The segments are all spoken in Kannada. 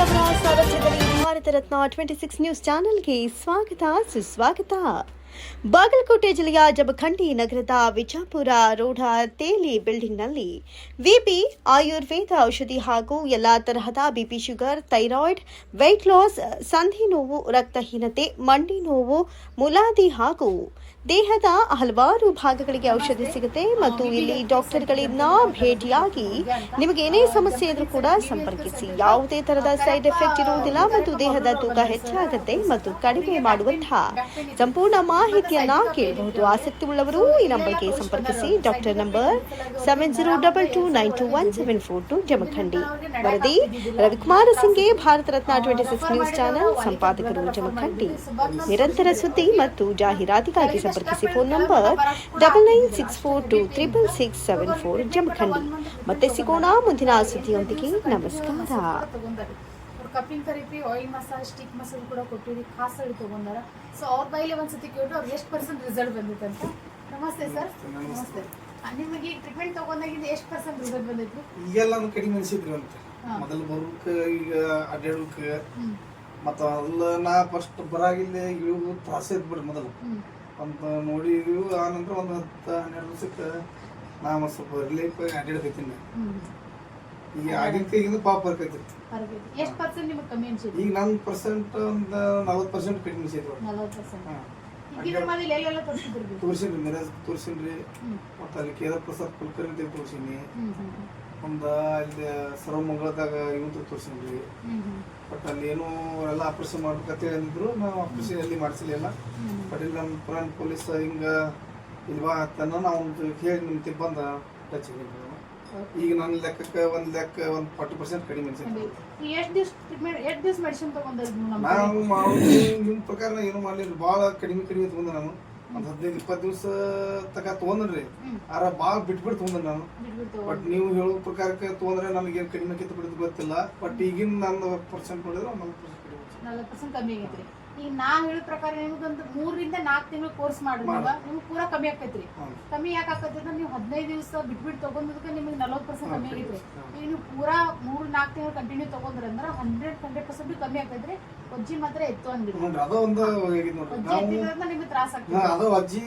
Bharat Ratna twenty six news ಚಾನೆಲ್ಗೆ ಸ್ವಾಗತ, ಸುಸ್ವಾಗತ. ಬಾಗಲಕೋಟೆ ಜಿಲ್ಲೆಯ ಜಬಖಂಡಿ ನಗರದ ವಿಜಾಪುರ ರೋಡ ತೇಲಿ ಬಿಲ್ಡಿಂಗ್ನಲ್ಲಿ ವಿಪಿ ಆಯುರ್ವೇದ ಔಷಧಿ ಹಾಗೂ ಎಲ್ಲಾ ತರಹದ BP sugar thyroid weight loss ಸಂಧಿ ನೋವು, ರಕ್ತಹೀನತೆ, ಮಂಡಿ ನೋವು, ಮುಲಾದಿ ಹಾಗೂ ದೇಹದ ಹಲವಾರು ಭಾಗಗಳಿಗೆ ಔಷಧಿ ಸಿಗುತ್ತೆ ಮತ್ತು ಇಲ್ಲಿ ಡಾಕ್ಟರ್ಗಳಿಂದ ಭೇಟಿಯಾಗಿ ನಿಮಗೆ ಏನೇ ಸಮಸ್ಯೆ ಇದ್ರೂ ಕೂಡ ಸಂಪರ್ಕಿಸಿ. ಯಾವುದೇ ತರಹದ ಸೈಡ್ ಎಫೆಕ್ಟ್ ಇರುವುದಿಲ್ಲ ಮತ್ತು ದೇಹದ ತೂಕ ಹೆಚ್ಚಾಗುತ್ತೆ ಮತ್ತು ಕಡಿಮೆ ಮಾಡುವಂತಹ ಸಂಪೂರ್ಣ ಮಾಹಿತಿಯನ್ನ ಕೇಳಬಹುದು. ಆಸಕ್ತಿ ಉಳ್ಳವರು ಈ ನಂಬರ್ಗೆ ಸಂಪರ್ಕಿಸಿ. Doctor number seven zero double two nine two one seven four two Jamakhandi. ವರದಿ, Ravikumar Singe Bharat Ratna twenty six news channel ಸಂಪಾದಕರು Jamkhandi. ನಿರಂತರ ಸುದ್ದಿ ಮತ್ತು ಜಾಹೀರಾತಿಗಾಗಿ ಸಂಪರ್ಕಿಸಿ phone number double nine six four two triple six seven four Jamakhandi. ಮತ್ತೆ ಸಿಗೋಣ ಮುಂದಿನ ಸುದ್ದಿಯೊಂದಿಗೆ. ನಮಸ್ಕಾರ. Cupping therapy oil massage stick massage ಕೂಡ ಕೊಟ್ಟಿರಿ ಖಾಸಗಿ ತೊಗೊಂಡಾರ ಸೊ ಅವ್ರ ಬೈಲಿ ಒಂದ್ಸತಿ ಕೇಳಿದ್ರು ಅವ್ರು ಎಷ್ಟು ಪರ್ಸೆಂಟ್ ರಿಸಲ್ಟ್ ಬಂದಿತ್ತು ಅಂತ ನಮಸ್ತೆ ಸರ್ ನಮಸ್ತೆ ನಿಮಗೆ ಟ್ರೀಟ್ಮೆಂಟ್ ತಗೊಂಡಾಗಿಂದ ಎಷ್ಟು ಪರ್ಸೆಂಟ್ ರಿಸಲ್ಟ್ ಬಂದಿತ್ತು ಈಗೆಲ್ಲ ಕಡಿಮೆ ಅನಿಸಿದ್ರು ಅಂತ. ಮೊದಲು ಬರೋಕೆ ಈಗ ಅಡ್ಡಾಡೋಕೆ ಮತ್ತು ಅಲ್ಲ ನಾ ಫಸ್ಟ್ ಬರಾಗಿಲ್ಲ ಇಳಿವು ತ್ರಾಸ ಇದ್ಬಿಡ್ರಿ ಮೊದಲು. ಅಂತ ನೋಡಿದ್ವಿ ಆ ನಂತರ ಒಂದು ಹತ್ತು ಹನ್ನೆರಡು ವರ್ಷಕ್ಕೆ ನಾ ಮತ್ತು ಸ್ವಲ್ಪ ರಿಲೀಫ್ ಅಡ್ಡಾಡ್ತೈತಿ ಈಗ ಆಗಿನ ಕೈಗಿಂದ ಪಾಪ ಬರ್ಕೈತಿ. ಎಷ್ಟು ಪರ್ಸೆಂಟ್ ನಿಮಗೆ ಕಮ್ಮಿ ಅನ್ಸಿತ್ತು ಈಗ ನನ್ನ ಪರ್ಸೆಂಟ್ ಒಂದು ನಲ್ವತ್ತು ಪರ್ಸೆಂಟ್ ಕಡಿಮೆ ಅನ್ಸಿದ್ರು ನಲವತ್ತು ಪರ್ಸೆಂಟ್? ತೋರಿಸಿನ್ರಿ ಮಿರಾಜ್ ತೋರಿಸಿನ್ರಿ. ಮತ್ತು ಅಲ್ಲಿ ಕೇದಾರ ಪ್ರಸಾದ್ ಕುಲಕರ್ಣಿ ತೋರಿಸೀನಿ. ಒಂದು ಅಲ್ಲಿ ಸರ್ವಮಂಗಳದಾಗ ಇವಂತ ತೋರಿಸಿನ್ರಿ. ಬಟ್ ಅಲ್ಲಿ ಏನೋ ಎಲ್ಲ ಆಪರೇಷನ್ ಮಾಡ್ಬೇಕಂತ ಹೇಳಿದ್ರು ನಾವು ಆಪರೇಷನ್ ಎಲ್ಲಿ ಮಾಡಿಸಲಿಲ್ಲ ಬಟ್ ಇಲ್ಲಿ ನಮ್ಮ ಪುರಾಣ ಪೊಲೀಸ್ ಹಿಂಗ ಇಲ್ವಾ ತನ್ನ ನಾವು ಹೇಳಿ ನಿಮ್ಮ ಬಂದ ಟಚ್ ಈಗ ನನ್ನ ಲೆಕ್ಕಕ್ಕೆ ಒಂದು ಲೆಕ್ಕ ಒಂದು ಫಾರ್ಟಿ ಪರ್ಸೆಂಟ್ ಕಡಿಮೆ ಅನ್ಸುತ್ತೆ. ಈ ಎಷ್ಟು ದಿವಸ ಟ್ರೀಟ್ಮೆಂಟ್ ಎಷ್ಟು ದಿವಸ ಮೆಡಿಸಿನ್ ತಗೊಂಡ್ರಿ ನಾವು ನಿಮ್ಮ ಪ್ರಕಾರ ಏನು ಮಾಡಲಿಲ್ಲ. ಭಾಳ ಕಡಿಮೆ ಕಡಿಮೆ ತಗೊಂಡೆ ನಾನು. ಒಂದು ಹದಿನೈದು ಇಪ್ಪತ್ತು ದಿವಸ ತಕ ತೊಗೊಂಡ್ರಿ ಆರ ಭಾಳ ಬಿಟ್ಬಿಟ್ಟು ತಗೊಂಡ್ ನಾನು. ಬಟ್ ನೀವು ಹೇಳೋ ಪ್ರಕಾರಕ್ಕೆ ತೊಗೊಂಡ್ರೆ ಏನು ಕಡಿಮೆ ಕಿತ್ತು ಬಿಡೋದು ಗೊತ್ತಿಲ್ಲ. ಬಟ್ ಈಗಿನ ನನ್ನ ಪರ್ಸೆಂಟ್ ನೋಡಿದ್ರೆ ಒಂದು ನಲ್ವತ್ತು ಪರ್ಸೆಂಟ್ ಕಡಿಮೆ ಆಗೈತ್ರಿ ಈಗ ನಾ ಹೇಳಿದ ಪ್ರಕಾರ ನಿಮ್ಗೊಂದು ಮೂರರಿಂದ ನಾಲ್ಕು ತಿಂಗಳು ಕೋರ್ಸ್ ಮಾಡಿದಾಗ ಮಾಡು. ನಿಮ್ಗೆ ಪೂರಾ ಕಮ್ಮಿ ಆಕೈತ್ರಿ. ಕಮ್ಮಿ ಯಾಕೆ ಆಕೈತಿ ಅಂದ್ರೆ ನೀವು ಹದಿನೈದು ದಿವಸ ಬಿಟ್ಬಿಟ್ಟು ತಗೊಂಡದಕ್ಕೆ ನಿಮಗೆ ನಲ್ವತ್ತು ಪರ್ಸೆಂಟ್ ಕಮ್ಮಿ ಆಗೈತ್ರಿ. ಈಗ ನೀವು ಪೂರಾ ಮೂರು ನಾಲ್ಕು ತಿಂಗಳು ಕಂಟಿನ್ಯೂ ತಗೊಂಡ್ರೆ ಅಂದ್ರೆ ಹಂಡ್ರೆಡ್ ಹಂಡ್ರೆಡ್ ಪರ್ಸೆಂಟ್ ಕಮ್ಮಿ ಆಕೈತ್ರಿ ಅಜ್ಜಿ ಮಾತ್ರ ಎತ್ತು ಅಂದ್ರೆ ನಿಮ್ಗೆ ತ್ರಾಸ ಅದು ಅಜ್ಜಿ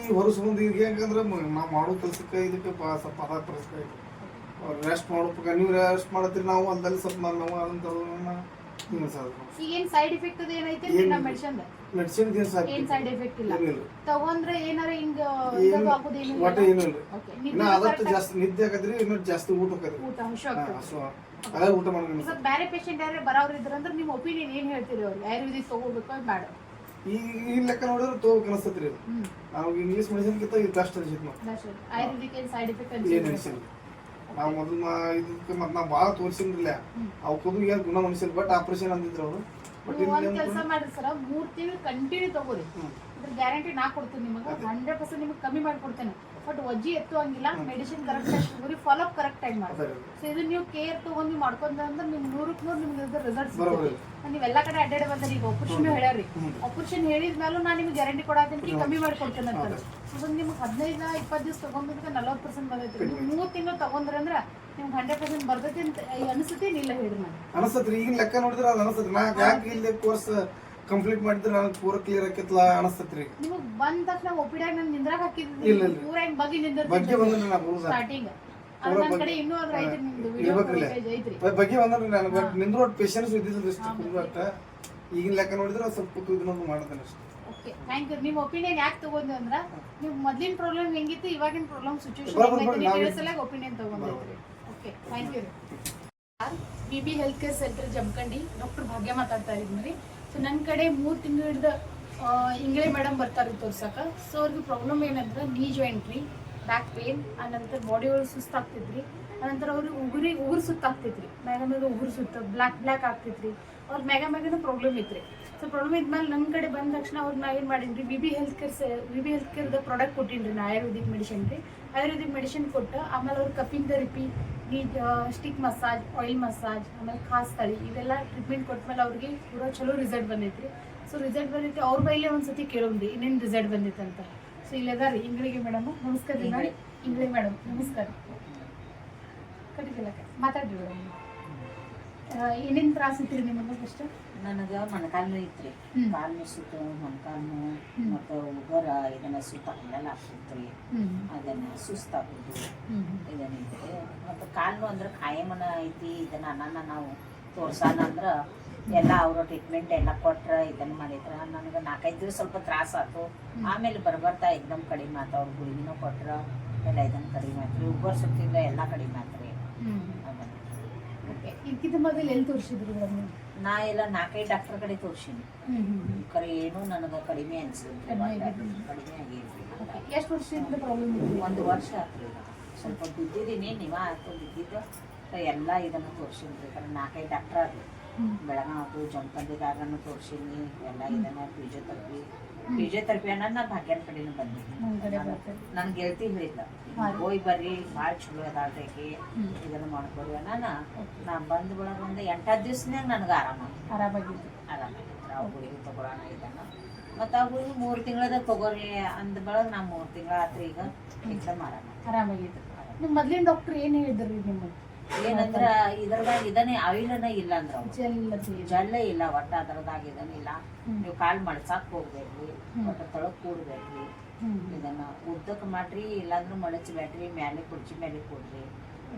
ಈಗ ಹೆಂಗಂದ್ರೆ ನಾವು ಮಾಡೋ ಕೆಲಸಕ್ಕೆ ಇದಕ್ಕೆ ಸ್ವಲ್ಪ ಅದ ರೆಸ್ಟ್ ಮಾಡೋ ನೀವು ರೆಸ್ಟ್ ಮಾಡತ್ರಿ ನಾವು ಅಲ್ದಲ್ಲಿ ಸ್ವಲ್ಪ ನಾವು ನಾವು ಅದಂತ ಹಿಂಗೆ ಈಗ ಏನ್ ಸೈಡ್ ಎಫೆಕ್ಟ್ ಅದು ಏನೈತಿ ನಮ್ಮ ಮೆಡಿಸಿನ್ ಮೆಡಿಸಿನ್ ಏನು ಸೈಡ್ ಎಫೆಕ್ಟ್ ಇಲ್ಲ? ತಗೊಂಡ್ರೆ ಏನಾರ ಹಿಂಗ ಒಟ್ಟು ಏನೂ ಇಲ್ಲ ಇನ್ನ ಜಾಸ್ತಿ ನಿದ್ದೆ ಆಗದ್ರಿ ಇನ್ನೂ ಜಾಸ್ತಿ ಊಟ ಆಗದ್ರಿ ಊಟ ಹುಷ ಆಗ್ತದೆ. ಅದೇ ಊಟ ಮಾಡ್ಕೊಂಡು ಬೇರೆ ಪೇಷಂಟ್ ಯಾರೇ ಬರೋರು ಇದ್ರಂದ್ರೆ ನಿಮ್ಮ ಒಪಿನಿಯನ್ ಏನ್ ಹೇಳ್ತೀರಿ ಆಯುರ್ವೇದಿಕ್ ತಗೋಬೇಕು ಅಂತ ಬೇಡ? ಈ ಈ ಲೆಕ್ಕ ನೋಡಿದ್ರೆ ತಗೋಬೇಕು ಅನಿಸ್ತೈತ್ರಿ ಇದು ಹ್ಮ್. ನಾವು ಇಂಗ್ಲೀಷ್ ಮೆಡಿಸಿನ್ಗಿಂತ ಇದು ಬೆಸ್ಟ್ ಅನ್ಸಿತ್ತು ನಾವು that's it. ಆಯುರ್ವೇದಿಕ್ ಏನ್ ಸೈಡ್ ಎಫೆಕ್ಟ್ ಏನು ಅನಿಸಿಲ್ಲ ನಾವು ಮೊದಲು ಇದಕ್ಕೆ ಮತ್ತೆ ನಾವು ಭಾಳ ತೋರಿಸಿಲ್ಲ ಹ್ಮ್. ಅವಕ್ಕದು ಏನು ಗುಣ ಅನಿಸಿಲ್ಲ ಬಟ್ ಆಪರೇಷನ್ ಅಂದಿದ್ರು ಅವರು. ಬಟ್ ಒಂದ್ ಇಲ್ಲಿ ಕೆಲಸ ಮಾಡ್ರಿ ಸರ್ ಮೂರ್ ತಿಂಗಳು ಕಂಟಿನ್ಯೂ ತಗೋರಿ. ಗ್ಯಾರಂಟಿ ನಾ ಕೊಡ್ತೀನಿ ನಿಮಗೆ. ಹಂಡ್ರೆಡ್ ಪರ್ಸೆಂಟ್ ನಿಮಗೆ ಕಮ್ಮಿ ಮಾಡ್ಕೊಡ್ತೇನೆ. ಬಟ್ ಒಜ್ಜಿ ಎತ್ತು ಹಂಗಿಲ್ಲ ಮೆಡಿಸಿನ್ ಕರೆಕ್ಟ್ ಆಗಿ ಫಾಲೋ ಅಪ್ ಕರೆಕ್ಟ್ ಟೈಮ್ ಮಾಡಿ. ಸೊ ಇದು ನೀವು ಕೇರ್ ತಗೊಂಡು ನೀವು ಮಾಡ್ಕೊಂಡ ಅಂದ್ರೆ ನಿಮ್ಗೆ ನೂರಕ್ಕೆ ನೂರು ನಿಮ್ಗೆ ರಿಸಲ್ಟ್ ಸಿಗುತ್ತೆ ನೀವೆಲ್ಲ ಕಡೆ ಅಡ್ಡಾಡಿ ಬಂದ್ರೆ ಈಗ ಆಪರೇಷನ್ ಹೇಳ್ಯಾರಿ ಹ್ಮ್. ಆಪರೇಷನ್ ಹೇಳಿದ ಮೇಲೂ ನಾನು ನಿಮ್ಗೆ ಗ್ಯಾರಂಟಿ ಕೊಡತ್ತೀನಿ ಕಮ್ಮಿ ಮಾಡ್ಕೊಡ್ತೇನೆ ಅಂತ. ಹೌದು. ಸೊ ನಿಮ್ಗೆ ಹದಿನೈದ ಇಪ್ಪತ್ತು ದಿವಸ ತಗೊಂಡಿದ್ದಕ್ಕೆ ನಲ್ವತ್ತು ಪರ್ಸೆಂಟ್ ಬಂದೈತಿ ನೀವು ಮೂರು ತಿಂಗಳು ತಗೊಂಡ್ರೆ ಅಂದ್ರೆ ನಿಮ್ಗೆ ಹಂಡ್ರೆಡ್ ಪರ್ಸೆಂಟ್ ಬರ್ತೈತಿ ಅಂತ ಅನಿಸುತ್ತೆ ಇಲ್ಲ ಹೇಳಿ ನಾನು. ಅನಿಸುತ್ತೆ ಈಗಿನ ಲೆಕ್ಕ ನೋಡಿದ್ರೆ ಅದು ಅನಿಸುತ್ತೆ ನಾ ಯಾಕೆ ಇಲ್ಲಿ ಕೋರ್ಸ್ ಕಂಪ್ಲೀಟ್ ಮಾಡಿದ್ರೆ ನನಗೆ ಪೂರ ಕ್ಲಿಯರ್ ಆಕೈತಲ್ಲ ರೀ. ನಿಮಗೆ ಬಂದ ತಕ್ಷಣ ಒಪ್ಪಿಡ್ಯಾಗ ನಾನು ನಿಂದ್ರಾಗ ಇಲ್ಲ, ಹಾಕಿದ್ರಿ. ಇಲ್ಲ. ಪೂರ ಹಿಂಗ್ ಬಗ್ಗೆ ಬಗ್ಗೆ ನಿಂದಿರ್ತೀನಿ ಬಂದ್ರೆ ನಾನು ಸ್ಟಾರ್ಟಿಂಗ್ ಅದು ಪೂರ ನನ್ನ ಬಗ್ಗೆ- ಕಡೆ ಇನ್ನೂ ಅದ್ರ ಐತ್ರಿ ನಿಮ್ದು ವಿಡಿಯೋ ಇರ್ಬೇಕ್ರಿಲ್ಲ? ಐತ್ರಿ. ಬಗ್ಗೆ ಬಂದ್ರೆ ನನಗೆ ಬಟ್ ನಿಂದ್ರ ಪೇಷನ್ಸ್ ಇದ್ದಿದ್ದು ಇಷ್ಟು ಕುಂದ್ರಟ ಈಗಿನ ಲೆಕ್ಕ ನೋಡಿದ್ರೆ ಸ್ವಲ್ಪ ಕೂತು ಇದನ್ನೊಂದು ಮಾಡ್ತೇನೆ ಅಷ್ಟೇ. ಓಕೆ ಥ್ಯಾಂಕ್ ಯು ನಿಮ್ಮ ಒಪಿನಿಯನ್ ಯಾಕ್ ತಗೊಂಡ್ರಿ ಅಂದ್ರೆ ನೀವು ಮೊದಲಿನ ಪ್ರಾಬ್ಲಮ್ ಹೆಂಗಿತ್ತು ಇವಾಗಿನ ಪ್ರಾಬ್ಲಮ್ ಸಿಚುವೇಶನ್ ಬರೋಬ್ಬರಿ ನಾವು- ಒಪಿನಿಯನ್ ತಗೊಂಡ್ರಿ. Okay thank you B B health care centre Jamakhandi doctor Bhagya ಮಾತಾಡ್ತಾ ಇದ್ದೀನಿ ಸೊ ನನ್ನ ಕಡೆ ಮೂರು ತಿಂಗಳು ಹಿಡ್ದು ಇಂಗ್ಲೇ ಮೇಡಮ್ ಬರ್ತಾರೆ ತೋರ್ಸಕ್ಕೆ. ಸೊ ಅವ್ರಿಗೆ ಪ್ರಾಬ್ಲಮ್ ಏನಂದ್ರೆ ನೀ ಜಾಯಿಂಟ್ರಿ ಬ್ಯಾಕ್ ಪೇನ್ ಆನಂತರ ಬಾಡಿ ಒಳಗೆ ಸುಸ್ತಾಗ್ತಿದ್ರಿ ಆನಂತರ ಅವ್ರಿಗೆ ಉಗುರಿ, ಉಗುರು ಸುತ್ತಾಗ್ತೈತ್ರಿ ಮ್ಯಾಗ ಮ್ಯಾಗ ಉಗುರು ಸುತ್ತ ಬ್ಲ್ಯಾಕ್ ಬ್ಲ್ಯಾಕ್ ಆಗ್ತಿದ್ರಿ ಅವ್ರ ಮ್ಯಾಗ ಮ್ಯಾಗನ ಪ್ರಾಬ್ಲಮ್ ಐತ್ರಿ ಸೊ ಪ್ರಾಬ್ಲಮ್ ಇದ್ಮೇಲೆ ನನ್ನ ಕಡೆ ಬಂದ ತಕ್ಷಣ ಅವ್ರು ನಾ ಏನು ಮಾಡೀನಿ B B health care B B health ಕೇರ್ದ product ಕೊಟ್ಟಿನಿ ರೀ ನಾ ಆಯುರ್ವೇದಿಕ್ ಮೆಡಿಸಿನ್ ರೀ ಆಯುರ್ವೇದಿಕ್ ಮೆಡಿಸಿನ್ ಕೊಟ್ಟು ಆಮೇಲೆ ಅವ್ರು ಕಫಿನ್ ಥೆರಪಿ ಈ ಸ್ಟಿಕ್ ಮಸಾಜ್ ಆಯಿಲ್ ಮಸಾಜ್ ಆಮೇಲೆ ಖಾಸ್ ತಳಿ ಇವೆಲ್ಲ ಟ್ರೀಟ್ಮೆಂಟ್ ಕೊಟ್ಮೇಲೆ ಅವ್ರಿಗೆ ಪೂರಾ ಚಲೋ ರಿಸಲ್ಟ್ ಬಂದೈತ್ರಿ. ಸೊ ರಿಸಲ್ಟ್ ಬಂದೈತಿ ಅವ್ರ ಬೈಲೇ ಒಂದ್ಸತಿ ಕೇಳೋನ್ರಿ ಇನ್ನೇನು ರಿಸಲ್ಟ್ ಬಂದೈತೆ ಅಂತ. ಸೊ ಇಲ್ಲದಾರಿ ಇಂಗ್ಳಿಗೆ ಮೇಡಮ್ ನಮಸ್ಕಾರ ರೀ ಮಾಡಿ. ಇಂಗ್ಳಿ ಮೇಡಮ್ ನಮಸ್ಕಾರ. ಕಟ್ಟಿಗೆಲ್ಲ ಮಾತಾಡ್ರಿ ಮೇಡಮ್. ಏನೇನು ತ್ರಾಸ ಇತ್ತು ರೀ ನಿಮಗೆ ಫಸ್ಟ್ ನನಗೆ ಮೊಣಕಾಲು ನೋವು ಇತ್ತು ರೀ ಹ್ಮ್. ಕಾಲು ನೋವು ಸುತ್ತ ಮೊಣಕಾಲು ನೋವು. ಮತ್ತು ಉಗರ ಇದನ್ನ ಸುತ್ತ ಎಲ್ಲ ಆಗ್ತಿತ್ರಿ ಅದನ್ನು ಸುಸ್ತಾಗೋದು ಹ್ಞೂ ಇದನ್ನೈತಿ ಮತ್ತು ಕಾಲು ನೋವು ಅಂದ್ರೆ ಕಾಯಮನ ಐತಿ ಇದನ್ನ ಅನ್ನ ನಾವು ತೋರ್ಸಾನ ಅಂದ್ರೆ ಎಲ್ಲ ಅವರು ಟ್ರೀಟ್ಮೆಂಟ್ ಎಲ್ಲ ಕೊಟ್ರ ಇದನ್ನ ಮಾಡಿದ್ರ ನನಗೆ ನಾಲ್ಕೈದು ದಿವಸ ಸ್ವಲ್ಪ ತ್ರಾಸ ಆಯ್ತು ಆಮೇಲೆ ಬರ್ಬರ್ತಾ ಎಕ್ದಮ್ ಕಡಿಮೆ ಆತು ಅವ್ರ ಗುಳಿಗಿನೂ ಕೊಟ್ರ ಎಲ್ಲ ಇದನ್ನ ಕಡಿಮೆ ಆಯ್ತು ರೀ ಉಬ್ಬರ್ ಸುತ್ತಿಂದ ಎಲ್ಲ ಕಡಿಮೆ ಆಯ್ತು ರೀ ಅದನ್ನ ಇದಕ್ಕಿಂತ ಮೊದಲು ಎಲ್ಲಿ ತೋರಿಸಿದ್ರು ನಾ ಎಲ್ಲ ನಾಲ್ಕೈದು ಡಾಕ್ಟರ್ ಕಡೆ ತೋರ್ಸೀನಿ. ಕರೆ ಏನು ನನಗೆ ಕಡಿಮೆ ಅನ್ಸಿಲ್ಲ. ಕಡಿಮೆ ಓಕೆ. ಎಷ್ಟು ವರ್ಷದಿಂದ ಪ್ರಾಬ್ಲಮ್ ಒಂದು ವರ್ಷ ಆತ್ರಿ ಸ್ವಲ್ಪ ಬಿದ್ದಿದ್ದೀನಿ ನೀವ ಆಯ್ತು ಬಿದ್ದಿದ್ದು ಎಲ್ಲ ಇದನ್ನು ತೋರ್ಸಿನ್ರಿ ಕರೆ ನಾಲ್ಕೈದು ಡಾಕ್ಟರ್ ಆದ್ರಿ ಬೆಳಗಾವ್ ಜಂಪಂದಿದಾಗನು ತೋರ್ಸೀನಿ. ಎಲ್ಲ ಇದನ್ನ ಫಿಸಿಯೋಥೆರಪಿ ಫಿಸಿಯೋಥೆರಪಿ ಅನ್ನೋದು ಭಾಗ್ಯನ ಕಡೆನೂ ಬರ್ತದೆ. ನನ್ನ ಗೆಳತಿ ಹೇಳಿದ್ಲ ಹೋಗಿ ಬರ್ರಿ ಭಾಳ ಚಲೋ ಅದಾಳ್ರಿ ಇದನ್ನು ಮಾಡ್ಕೊರಿ ನಾನು ನಾ ಬಂದ ಬೆಳಗ ಒಂದು ಎಂಟತ್ತು ದಿವ್ಸನಾಗ ನನಗೆ ಆರಾಮ ಆರಾಮಾಗಿತ್ತು ಆರಾಮ ಆ ಗುಳಿಗೆ ತಗೊಳೋಣ ಇದನ್ನ ಮತ್ತು ಆ ಗುಳಿಗೆ ಮೂರು ತಿಂಗಳದ ತಗೋರಿ ಅಂದ ಬಳಗ ನಾ ಮೂರು ತಿಂಗಳ ಆತ್ರಿ ಈಗ. ಎಕ್ದಮ್ ಆರಾಮ ಆರಾಮಾಗಿತ್ತು ನಿಮ್ಮ ಮೊದ್ಲಿನ ಡಾಕ್ಟರ್ ಏನು ಹೇಳಿದ್ರಿ ನಿಮಗೆ? ಏನಂದ್ರ ಇದ್ರದಾಗ ಇದನ್ನೇ ಅವಿಲನ ಇಲ್ಲ ಅಂದ್ರ ಜಲ್ಲ ಜೆಲ್ ಜಲ್ಲೆ ಇಲ್ಲ ಒಟ್ಟ ಅದ್ರದಾಗ ಇದನ್ನಿಲ್ಲ. ನೀವು ಕಾಲ್ ಮಳ್ಸಾಕ್ ಹೋಗ್ಬೇಕ್ರಿ ಹ್ಮ್. ಒಟ್ಟ ತಳಗ್ ಕೂಡ್ಬೇಕ್ರಿ ಇದನ್ನ ಉದ್ದಕ್ ಮಾಡ್ರಿ ಇಲ್ಲಾಂದ್ರ ಬ್ಯಾಡ್ರಿ ಮ್ಯಾಲೆ ಕುರ್ಚಿ ಮ್ಯಾಲೆ ಕೊಡ್ರಿ.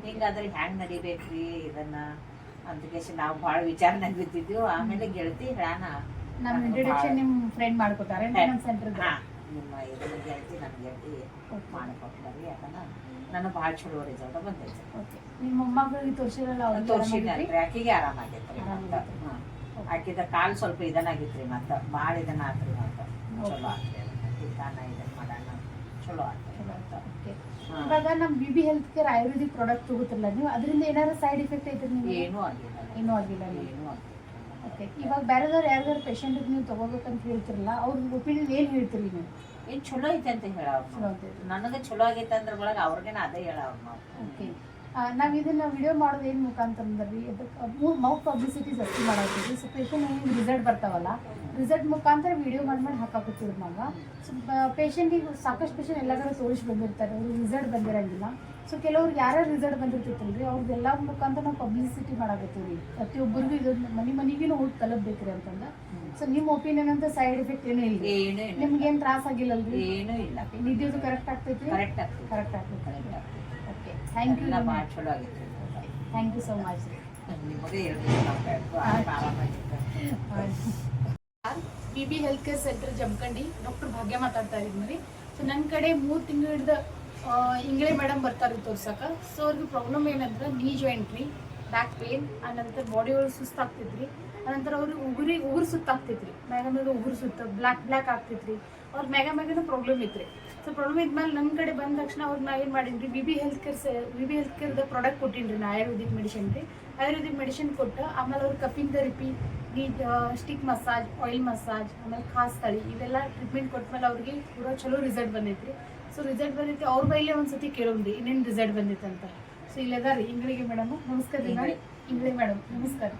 ಹಿಂಗಾದ್ರೆ ಹ್ಯಾಂಗ್ ನಡಿಬೇಕ್ರಿ ಇದನ್ನ? ಅದಕ್ಕೆ ನಾವು ಭಾಳ ವಿಚಾರನಾಗ ಬಿದ್ದಿದ್ವಿ. ಆಮೇಲೆ ಗೆಳತಿ ಹೇಳಾನ ನಮ್ಮ ಇಂಟ್ರೊಡಕ್ಷನ್ ನಿಮ್ಮ ಫ್ರೆಂಡ್ ಮಾಡ್ಕೊತಾರೆ ನಮ್ಮ ಗೆಳತಿ ನನ್ನ ಗೆಳತಿ ಮಾಡ್ಕೊಟ್ಟಾರಿ ಯಾಕಂದ್ರ ನನಗೆ ಭಾಳ ಚಲೋ ರಿಸಲ್ಟ್ ಬಂದೈತೆ. ಓಕೆ ನಿಮ್ಮ ಮೊಮ್ಮಗಳಿಗೆ ತೋರಿಸಿರಲ್ಲ ಅವ್ರಿಗೆ ತೋರ್ಸಿದ್ರಿ ಆಕಿಗೆ ಆರಾಮಾಗೈತ್ರಿ ಮತ್ತ. ಆರಾಮಾಗೈತ್ರಿ. ಹ್ಮ್. ಆಕಿದ ಕಾಲ್ ಸ್ವಲ್ಪ ಇದನ್ನಾಗಿತ್ರಿ ಮತ್ತೆ. ಭಾಳ ಇದನ್ನ ಆತ್ರಿ ಮತ್ತ. ಚಲೋ ಆತ್ರಿ ತಿಕ್ಕಾನ ಇದನ್ನ ಮಾಡೋಣ. ಚಲೋ ಆಗ್ತದೆ ಮತ್ತ. ಇವಾಗ ನಮ್ಮ B B health care Ayurvedic product ತಗೋತಿರಲ್ಲ ನೀವು ಅದರಿಂದ ಏನಾದ್ರು ಸೈಡ್ ಎಫೆಕ್ಟ್ ಐತ್ರಿ ನಿಮಗೆ? ಏನೂ ಆಗಿಲ್ಲ. ಏನೂ ಆಗಿಲ್ಲ. ಏನೂ ಆಗಿಲ್ಲ. ಓಕೆ ಇವಾಗ ಬೇರೆದವ್ರು ಯಾರ್ದಾರು ಪೇಷಂಟಿಗೆ ನೀವು ತಗೋಬೇಕಂತ ಹೇಳ್ತಿರಲ್ಲ ಅವ್ರ ಒಪಿನಿಯನ್ ಏನು ಹೇಳ್ತೀರಿ ನೀವು? ಏನು ಚಲೋ ಐತೆ ಅಂತ ಹೇಳವ್ರು ಚಲೋ. ನನಗೆ ಚಲೋ ಆಗೈತೆ ಅಂದ್ರ ಒಳಗೆ ಅವ್ರಿಗೇನ ಅದೇ ಹೇಳವ್ರು ನಾವು. ಓಕೆ ನಾವು ಇದನ್ನ ವಿಡಿಯೋ ಮಾಡೋದು ಏನು ಮುಖಾಂತರ ಅಂದ್ರೆ ಅದಕ್ಕೆ ಮೌತ್ ಪಬ್ಲಿಸಿಟಿ ಜಾಸ್ತಿ ಮಾಡಾಕ್ತೀವಿ ಸೊ ಪೇಷಂಟ್ ಏನು ರಿಸಲ್ಟ್ ಬರ್ತಾವಲ್ಲ ರಿಸಲ್ಟ್ ಮುಖಾಂತರ ವಿಡಿಯೋ ಮಾಡಿ ಮಾಡಿ ಹಾಕಾಕತ್ತೀವಿ ನಾವು. ಸೊ ಪೇಷಂಟಿಗೆ ಸಾಕಷ್ಟು ಪೇಷಂಟ್ ಎಲ್ಲ ಕಡೆ ತೋರಿಸಿ ಬಂದಿರ್ತಾರೆ ರಿಸಲ್ಟ್ ಬಂದಿರಂಗಿಲ್ಲ. ಸೊ ಕೆಲವ್ರು ಯಾರ್ಯಾರು ರಿಸಲ್ಟ್ ಬಂದಿರ್ತಿತ್ತಲ್ರಿ ಅವ್ರದ್ದೆಲ್ಲ ಮುಖಾಂತರ ನಾವು ಪಬ್ಲಿಸಿಟಿ ಮಾಡಾಕತ್ತೀವಿ ರೀ ಪ್ರತಿಯೊಬ್ಬರಿಗೂ ಇದನ್ನ ಮನೆ ಮನೆಗೂ ಹೋಗಿ ತಲುಪಬೇಕ್ರಿ ಅಂತಂದ ಸೊ ನಿಮ್ಮ ಒಪಿನಿಯನ್ ಅಂತ ಸೈಡ್ ಎಫೆಕ್ಟ್ ಏನೂ ಇಲ್ಲ. ನಿಮ್ಗೆ ಏನು ತ್ರಾಸ ಆಗಿಲ್ಲಲ್ರಿ? ಏನೂ ಇಲ್ಲ. ನಿದ್ದೆದು ಕರೆಕ್ಟ್ ಆಗ್ತೈತಿ ಕರೆಕ್ಟ್ ಆಗ್ತದೆ ಕರೆಕ್ಟ್ ಆಗ್ತೈತಿ ಕರೆಕ್ಟ್ ಆಗ್ತದೆ ಓಕೆ ಥ್ಯಾಂಕ್ ಯು ನಮ್ಮ ಚಲೋ ಆಗಿತ್ತು. ಥ್ಯಾಂಕ್ ಯು ಸೋ ಮಚ್ ನಿಮಗೆ B B health care centre Jamakhandi doctor Bhagya ಮಾತಾಡ್ತಾ ಇದ್ದೀನಿ ಸೊ ನನ್ನ ಕಡೆ ಮೂರು ತಿಂಗಳು ಹಿಡ್ದು ಇಂಗ್ಲೇ ಮೇಡಮ್ ಬರ್ತಾರೆ ತೋರ್ಸಕ ಸೊ ಅವ್ರಿಗೆ ಪ್ರಾಬ್ಲಮ್ ಏನಂದ್ರೆ ನೀ ಜಾಯಿಂಟ್ ರೀ ಬ್ಯಾಕ್ ಪೇನ್ ಆನಂತರ ಬಾಡಿ ಒಳಗೆ ಸುಸ್ತಾಗ್ತಿದ್ರಿ ಆನಂತರ ಅವ್ರಿಗೆ ಉಗುರಿ, ಉಗುರು ಸುತ್ತಾಗ್ತೈತ್ರಿ ಮ್ಯಾಗ ಮ್ಯಾಗ ಉಗುರು ಸುತ್ತ ಬ್ಲ್ಯಾಕ್ ಬ್ಲ್ಯಾಕ್ ಆಗ್ತಿದ್ರಿ ಅವ್ರ ಮ್ಯಾಗ ಮ್ಯಾಗನೂ ಪ್ರಾಬ್ಲಮ್ ಇತ್ತು ಸೊ ಪ್ರಾಬ್ಲಮ್ ಇದ್ಮೇಲೆ ನನ್ನ ಕಡೆ ಬಂದ ತಕ್ಷಣ ಅವ್ರು ನಾ ಏನು ಮಾಡಿದ್ರಿ B B health care B B health ಕೇರ್ದ product ಕೊಟ್ಟಿನ್ರಿ ನಾ, ಆಯುರ್ವೇದಿಕ್ ಮೆಡಿಷನ್ ರೀ. ಆಯುರ್ವೇದಿಕ್ ಮೆಡಿಷನ್ ಕೊಟ್ಟು, ಆಮೇಲೆ ಅವ್ರು ದ ಥೆರಪಿ ನೀ ಸ್ಟಿಕ್ ಮಸಾಜ್ ಆಯಿಲ್ ಮಸಾಜ್ ಆಮೇಲೆ ಖಾಸ್ ತಳಿ, ಇವೆಲ್ಲ ಟ್ರೀಟ್ಮೆಂಟ್ ಕೊಟ್ಮೇಲೆ ಅವ್ರಿಗೆ ಪೂರಾ ಚಲೋ ರಿಸಲ್ಟ್ ಬಂದೈತ್ರಿ. ಸೊ ರಿಸಲ್ಟ್ ಬಂದಿತ್ತು. ಅವ್ರ ಬೈಲೇ ಒಂದ್ಸತಿ ಕೇಳೋದು ಇನ್ನೇನು ರಿಸಲ್ಟ್ ಬಂದಿತ್ತು ಅಂತ. ಸೊ ಇಲ್ಲದ ರೀ ಇಂಗಳಿಗೆ ಮೇಡಮ್. ನಮಸ್ಕಾರ ರೀ. ಇಂಗ್ಳಿ ಮೇಡಮ್ ನಮಸ್ಕಾರ.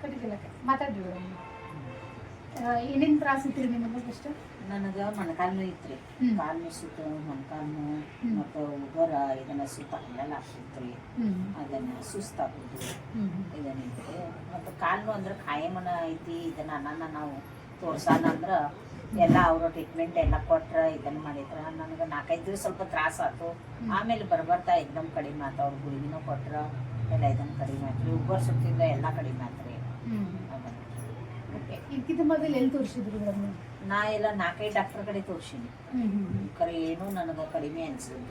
ಕಟ್ಟಿದಿಲ್ಲ ಮಾತಾಡ್ರಿ ಮೇಡಮ್. ಏನೇನು ತ್ರಾಸ ಇತ್ತು ನಿಮಗೆ ಫಸ್ಟ್ ನನಗೆ ಮೊಣಕಾಲು ನೋವು ಇತ್ತು ರೀ ಕಾಲು ಸುತ್ತ ಮೊಣಕಾಲು ನೋವು. ಮತ್ತು ಉಗರ ಇದನ್ನ ಸುತ್ತ ಎಲ್ಲ ಆಗ್ತಿತ್ತು ರೀ ಅದನ್ನ ಸುಸ್ತಾಗೋದು. ರೀ ಮತ್ತು ಕಾಲು ಅಂದ್ರೆ ಕಾಯಮನ ಐತಿ. ಇದನ್ನ ಅನ್ನನ ನಾವು ತೋರ್ಸಾನ ಅಂದ್ರೆ ಎಲ್ಲ ಅವರು ಟ್ರೀಟ್ಮೆಂಟ್ ಎಲ್ಲ ಕೊಟ್ರ ಇದನ್ನ ಮಾಡಿದ್ರ ನನಗೆ ನಾಲ್ಕೈದು ದಿವಸ ಸ್ವಲ್ಪ ತ್ರಾಸ ಆಯ್ತು ಆಮೇಲೆ ಬರ್ಬರ್ತಾ ಎಕ್ದಮ್ ಕಡಿಮೆ ಆಯ್ತು ಅವ್ರು ಗುಳಿಗಿನೂ ಕೊಟ್ರ ಎಲ್ಲ ಇದನ್ನ ಕಡಿಮೆ ಆತ್ರಿ ಉಬ್ಬರ್ ಸುತ್ತಿಂದ ಎಲ್ಲ ಕಡಿಮೆ ಆತ್ರಿ. ಇದಕ್ಕಿಂತ ಮೊದಲು ಎಲ್ಲಿ ತೋರಿಸಿದ್ರು ನಾ ಎಲ್ಲ ನಾಲ್ಕೈದು ಡಾಕ್ಟರ್ ಕಡೆ ತೋರ್ಸೀನಿ. ಕರೆ ಏನು ನನಗೆ ಕಡಿಮೆ ಅನ್ಸಿಲ್ಲ.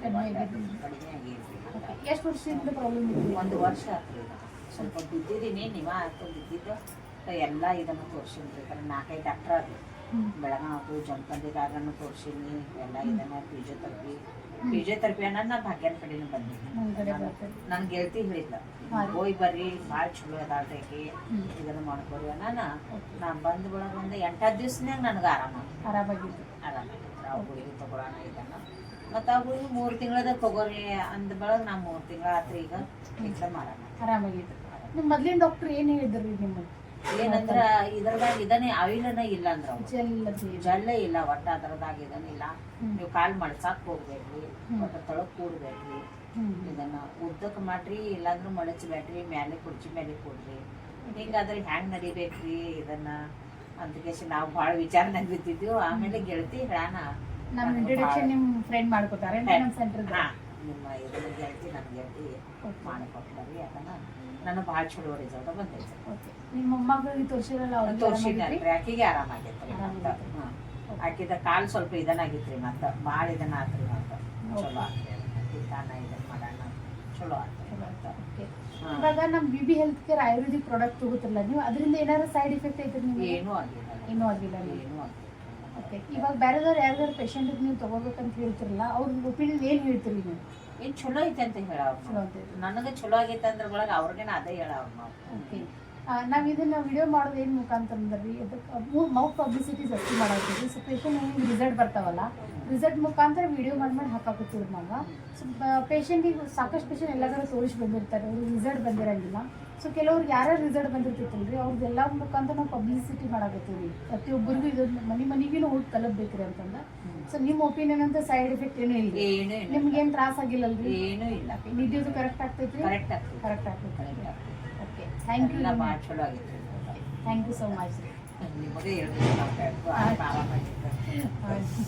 ಕಡಿಮೆ ಓಕೆ ಎಷ್ಟು ವರ್ಷದಿಂದ ಪ್ರಾಬ್ಲಮ್ ಒಂದು ವರ್ಷ ಆತ್ರಿ ರೀ ಸ್ವಲ್ಪ ಬಿದ್ದಿದ್ದೀನಿ ನೀವ ಆಯ್ತು ಬಿದ್ದಿದ್ದು. ಎಲ್ಲ ಇದನ್ನ ರೀ ಕರೆ ನಾಲ್ಕೈದು ಡಾಕ್ಟರ್ ಆದ್ರಿ. ಬೆಳಗಾವಿ ಜಂಪಂದಿದಾಗನು ತೋರ್ಸೀನಿ ಎಲ್ಲ ಇದನ್ನ ಫಿಜಿಯೋಥೆರಪಿ ಫಿಜಿಯೋಥೆರಪಿ ಅನ್ನೋ ನಾ ಭಾಗ್ಯನ ಕಡೆನೂ ಬರ್ತದೆ. ನನ್ನ ಗೆಳತಿ ಹೇಳಿದ್ಲ ಹೋಗಿ ಹೋಯ್ ಬರ್ರಿ ಭಾಳ ಚಲೋ ಅದಾಳ್ರಿ ಇದನ್ನು ಮಾಡ್ಕೊರಿ ನಾನು ನಾ ಬಂದ ಬೆಳಗ ಒಂದು ಎಂಟಾರು ದಿವ್ಸನಾಗ ನನಗೆ ಆರಾಮ ಆರಾಮಾಗಿತ್ತು ಆರಾಮಾಗಿತ್ತು ಆ ಗುಳಿಗೆ ತಗೊಳೋಣ ಇದನ್ನ. ಮತ್ತು ಆ ಗುಳಿಗೆ ಮೂರು ತಿಂಗಳದ ತಗೋರಿ ಅಂದ ಬೆಳಗ್ಗೆ ನಾ ಮೂರು ತಿಂಗಳ ಆತ್ರಿ ಈಗ ಆರಾಮ ಆರಾಮಾಗಿತ್ತು ನಿಮ್ಮ ಮೊದ್ಲಿನ ಡಾಕ್ಟರ್ ಏನು ಹೇಳಿದ್ರು ನಿಮಗೆ? ಏನಂದ್ರ ಇದ್ರದಾಗ ಇದನ್ನೇ ಅವಿಲನ ಇಲ್ಲ ಅಂದ್ರ ಜಲ್ಲ ಜೆಲ್ ಜಲ್ಲೆ ಇಲ್ಲ ಒಟ್ಟ ಅದ್ರದಾಗ ಇದನ್ನಿಲ್ಲ. ನೀವು ಕಾಲ್ ಮಳ್ಸಾಕ್ ಹೋಗ್ಬೇಡ್ರಿ. ಅದ್ರ ಒಟ್ಟ ತಳಗ್ ಕೂಡ್ಬೇಕ್ರಿ ಇದನ್ನ ಉದ್ದಕ್ ಮಾಡ್ರಿ ಇಲ್ಲಾಂದ್ರೂ ಮಳಚ್ಬೇಡ್ರಿ ಮ್ಯಾಲೆ ಮೇಲೆ ಕುರ್ಚಿ ಮೇಲೆ ಕೂಡ್ರಿ. ಹಿಂಗಾದ್ರೆ ಹ್ಯಾಂಗ್ ನಡಿಬೇಕ್ರಿ ಇದನ್ನ? ಅಂತ ಕೇಸಿ ನಾವು ಭಾಳ ವಿಚಾರನಾಗ ಬಿದ್ದಿದ್ವಿ. ಆಮೇಲೆ ಗೆಳತಿ ಹೇಳಾನ. ನಮ್ಮ ಇಂಟ್ರೊಡಕ್ಷನ್ ನಿಮ್ ಫ್ರೆಂಡ್ ಮಾಡ್ಕೊತಾರೆ ನಮ್ಮ ಇದನ್ನ ಗೆಳತಿ ನಮ್ಮ ಗೆಳತಿ ಮಾಡಿಕೊಟ್ಟಾರಿ ಅದನ್ನ. ನನಗೆ ಭಾಳ ಚಲೋ ರಿಸಲ್ಟ್ ಬಂದೈತೆ. ಓಕೆ. ನಿಮ್ಮ ಮೊಮ್ಮಗಳಿಗೆ ತೋರಿಸಿರಲ್ಲ ಅವ್ರಿಗೆ ಆಕೆಗೆ ಆಕಿಗೆ ಮತ್ತ. ಆರಾಮಾಗೈತ್ರಿ. ಹ್ಮ್. ಆಕಿದ ಕಾಲ್ ಸ್ವಲ್ಪ ಇದನ್ನಾಗಿತ್ರಿ ಮತ್ತ. ಭಾಳ ಇದನ್ನ ಆತ್ರಿ ಮತ್ತ ಚಲೋ ಆಗ್ತದೆ ತಾನ ಇದನ್ನ ಮಾಡೋಣ. ಚಲೋ ಆಗ್ತದೆ ಮತ್ತ. ಹಾ. ಇವಾಗ ನಮ್ B B health care Ayurvedic product ತಗೋತಿರಲ್ಲ ನೀವು ಅದರಿಂದ ಏನಾದ್ರು ಸೈಡ್ ಎಫೆಕ್ಟ್ ಐತ್ರಿ ನಿಮ್ಗೆ? ಏನೂ ಆಗಿಲ್ಲ. ಏನೂ ಆಗಿಲ್ಲ. ಏನೂ ಆಗಿಲ್ಲ. ಓಕೆ ಇವಾಗ ಬೇರೆದವ್ರು ಯಾರ್ದಾರು ಪೇಷಂಟ್ ನೀವು ತಗೋಬೇಕಂತ ಹೇಳ್ತಿರಲ್ಲ ಅವ್ರ ಒಪಿನಿಯನ್ ಏನು ಹೇಳ್ತೀರಿ ನೀವು? ಏನು ಚಲೋ ಐತೆ ಅಂತ ಹೇಳ ಚಲೋ ಅಂತ ನನಗೆ ಚಲೋ ಆಗೈತೆ ಅಂದ್ರೆ ಒಳಗೆ ಅವ್ರಿಗೇನ ಅದೇ ಹೇಳ ನಾವು ಓಕೆ ನಾವು ಇದನ್ನ ವಿಡಿಯೋ ಮಾಡೋದು ಏನು ಮುಖಾಂತರ ಅಂದ್ರೆ ಇದಕ್ಕೆ ಮೌತ್ ಪಬ್ಲಿಸಿಟಿ ಜಾಸ್ತಿ ಮಾಡಾಕ್ತೀವಿ ಸೊ ಪೇಷಂಟ್ ಹೆಂಗೆ ರಿಸಲ್ಟ್ ಬರ್ತಾವಲ್ಲ ರಿಸಲ್ಟ್ ಮುಖಾಂತರ ವಿಡಿಯೋ ಮಾಡಿ ಮಾಡಿ ಹಾಕಾಕತ್ತೀವಿ ನಾವು ಸೊ ಪೇಷಂಟಿಗೆ ಸಾಕಷ್ಟು ಪೇಷಂಟ್ ಎಲ್ಲಾದ್ರೂ ತೋರಿಸಿ ಬಂದಿರ್ತಾರೆ. ಅವ್ರಿಗೆ ರಿಸಲ್ಟ್ ಬಂದಿರಂಗಿಲ್ಲ. ಸೊ ಕೆಲವ್ರು ಯಾರ್ಯಾರು ರಿಸಲ್ಟ್ ಬಂದಿರ್ತಿತ್ತಲ್ರಿ ಅವ್ರದ್ದೆಲ್ಲ ಮುಖಾಂತರ ನಾವು ಪಬ್ಲಿಸಿಟಿ ಮಾಡಾಕತ್ತೀವಿ ಪ್ರತಿಯೊಬ್ಬರಿಗೂ ಇದೊಂದು ಮನೆ ಮನೆಗೂ ಹೋಗಿ ತಲುಪಬೇಕ್ರಿ ಅಂತಂದ್ರೆ. ಸೊ ನಿಮ್ಮ ಒಪಿನಿಯನ್ ಅಂತ ಸೈಡ್ ಎಫೆಕ್ಟ್ ಏನೂ ಇಲ್ಲ. ನಿಮ್ಗೆ ಏನು ತ್ರಾಸ ಆಗಿಲ್ಲಲ್ರಿ? ಏನೂ ಇಲ್ಲ. ನಿದ್ದೆದು ಕರೆಕ್ಟ್ ಆಗ್ತೈತಿ ಕರೆಕ್ಟ್ ಆಗ್ತೈತಿ ಕರೆಕ್ಟ್ ಆಗ್ತೈತಿ ಥ್ಯಾಂಕ್ ಯು ಎಲ್ಲ ಭಾಳ ಚಲೋ ಆಗಿತ್ತು ಥ್ಯಾಂಕ್ ಯು ಸೊ ಮಚ್ ನಿಮಗೆ ಆಯ್ತು.